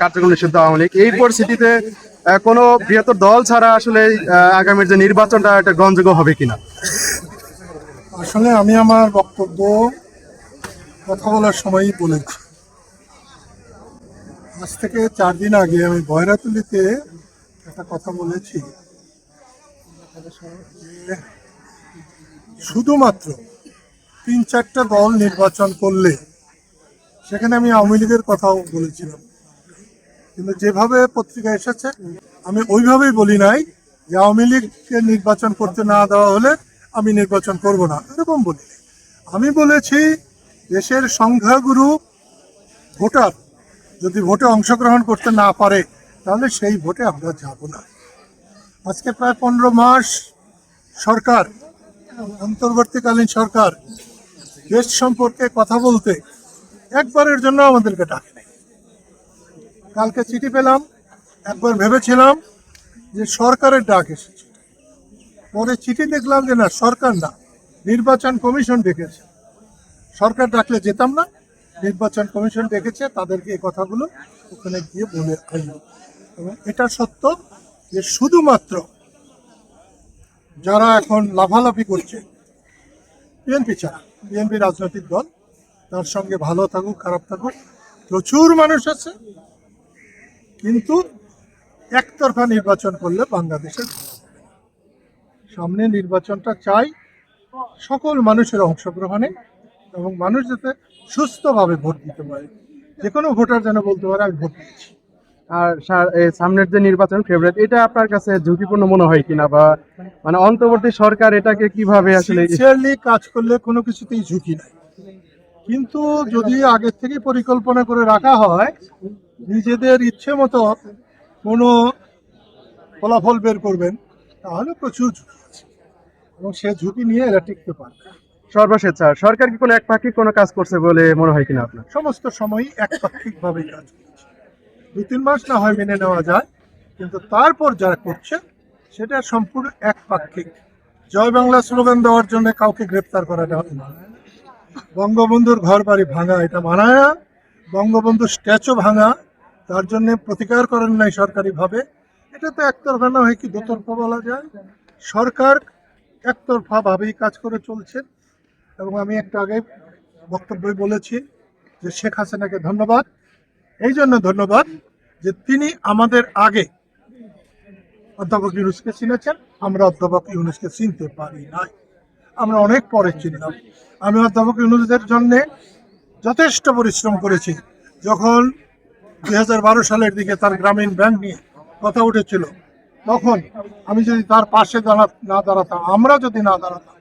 কার্যক্রম নিষিদ্ধ আওয়ামী লীগ। এই পরিস্থিতিতে কোনো বৃহত্তর দল ছাড়া আসলে আগামীর যে নির্বাচনটা, এটা গ্রহণযোগ্য হবে কিনা? আসলে আমি আমার বক্তব্য কথা বলার সময়ই বলেছি আজ থেকে চার দিন আগে আমি বয়রাতুলিতে একটা কথা বলেছি। শুধুমাত্র তিন চারটা দল নির্বাচন করলে, সেখানে আমি আওয়ামী লীগের কথাও বলেছিলাম। কিন্তু যেভাবে পত্রিকা এসেছে, আমি ওইভাবেই বলি নাই যে আওয়ামী লীগকে নির্বাচন করতে না দেওয়া হলে আমি নির্বাচন করব না। এরকম বলি আমি বলেছি, দেশের সংখ্যাগুরু ভোটার যদি ভোটে অংশগ্রহণ করতে না পারে, তাহলে সেই ভোটে আমরা যাব না। আজকে প্রায় পনেরো মাস সরকার, অন্তর্বর্তীকালীন সরকার দেশ সম্পর্কে কথা বলতে একবারের জন্য আমাদেরকে ডাকে। কালকে চিঠি পেলাম, একবার ভেবেছিলাম যে সরকারের ডাক এসেছে। পরে চিঠি দেখলাম যে না, সরকার না, নির্বাচন কমিশন ডেকেছে। সরকার ডাকলে যেতাম না, নির্বাচন কমিশন ডেকেছে, তাদেরকে এই কথাগুলো ওখানে গিয়ে বলে আইল। এবং এটা সত্য যে শুধুমাত্র যারা এখন লাফালাফি করছে, বিএনপি ছাড়া, বিএনপি রাজনৈতিক দল, তার সঙ্গে ভালো থাকুক, খারাপ থাকুক, প্রচুর মানুষ আছে কিন্তু একতরফা নির্বাচন করলে বাংলাদেশের সামনে নির্বাচনটা চাই সকল মানুষের অংশগ্রহণে এবং মানুষ যাতে সুস্থভাবে ভোট দিতে পারে। যে কোনো ভোটার যেন বলতে পারে আমি ভোট দিচ্ছি। আর সামনের যে নির্বাচন ফেব্রুয়ারি এটা আপনার কাছে ঝুঁকিপূর্ণ মনে হয় কিনা বা মানে অন্তর্বর্তী সরকার এটাকে কীভাবে আসলে সিনসিয়ারলি কাজ করলে কোনো কিছুতেই ঝুঁকি নাই। কিন্তু যদি আগের থেকে পরিকল্পনা করে রাখা হয় নিজেদের ইচ্ছে মতো কোনো ফলাফল বের করবেন তাহলে প্রচুর ঝুঁকি আছে। এবং সে ঝুঁকি নিয়ে এরা টিকতে পারবে। সর্বশেষ স্যার সরকার কি কোনো একপাক্ষিক কোনো কাজ করছে বলে মনে হয় কিনা আপনার? সমস্ত সময়ই একপাক্ষিকভাবেই কাজ করছে। দু তিন মাস না হয় মেনে নেওয়া যায় কিন্তু তারপর যারা করছে সেটা সম্পূর্ণ একপাক্ষিক। জয় বাংলা স্লোগান দেওয়ার জন্য কাউকে গ্রেপ্তার করা যাবে না। বঙ্গবন্ধুর ঘর বাড়ি ভাঙা এটা মানায় না। বঙ্গবন্ধুর স্ট্যাচু ভাঙা, তার জন্য প্রতিকার করেন নাই সরকারিভাবে। এটা তো একতরফা না হয় কি দুতরফা বলা যায়? সরকার একতরফা ভাবেই কাজ করে চলছে। এবং আমি একটু আগে বক্তব্যে বলেছি যে শেখ হাসিনাকে ধন্যবাদ। এই জন্য ধন্যবাদ যে তিনি আমাদের আগে অধ্যাপক ইউনুসকে চিনেছেন, আমরা অধ্যাপক ইউনুসকে চিনতে পারি নাই। আমরা অনেক পরে চিনলাম। আমি অধ্যাপক ইউনুসদের জন্য যথেষ্ট পরিশ্রম করেছি। যখন দু হাজার বারো সালের দিকে তার গ্রামীণ ব্যাংক নিয়ে কথা উঠেছিল তখন আমি যদি তার পাশে দাঁড়া না দাঁড়াতাম আমরা যদি না দাঁড়াতাম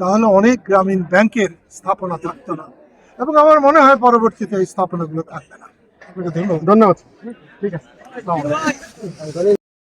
তাহলে অনেক গ্রামীণ ব্যাংকের স্থাপনা থাকতো না এবং আমার মনে হয় পরবর্তীতে এই স্থাপনাগুলো থাকবে না। আপনাকে ধন্যবাদ। ধন্যবাদ। ঠিক আছে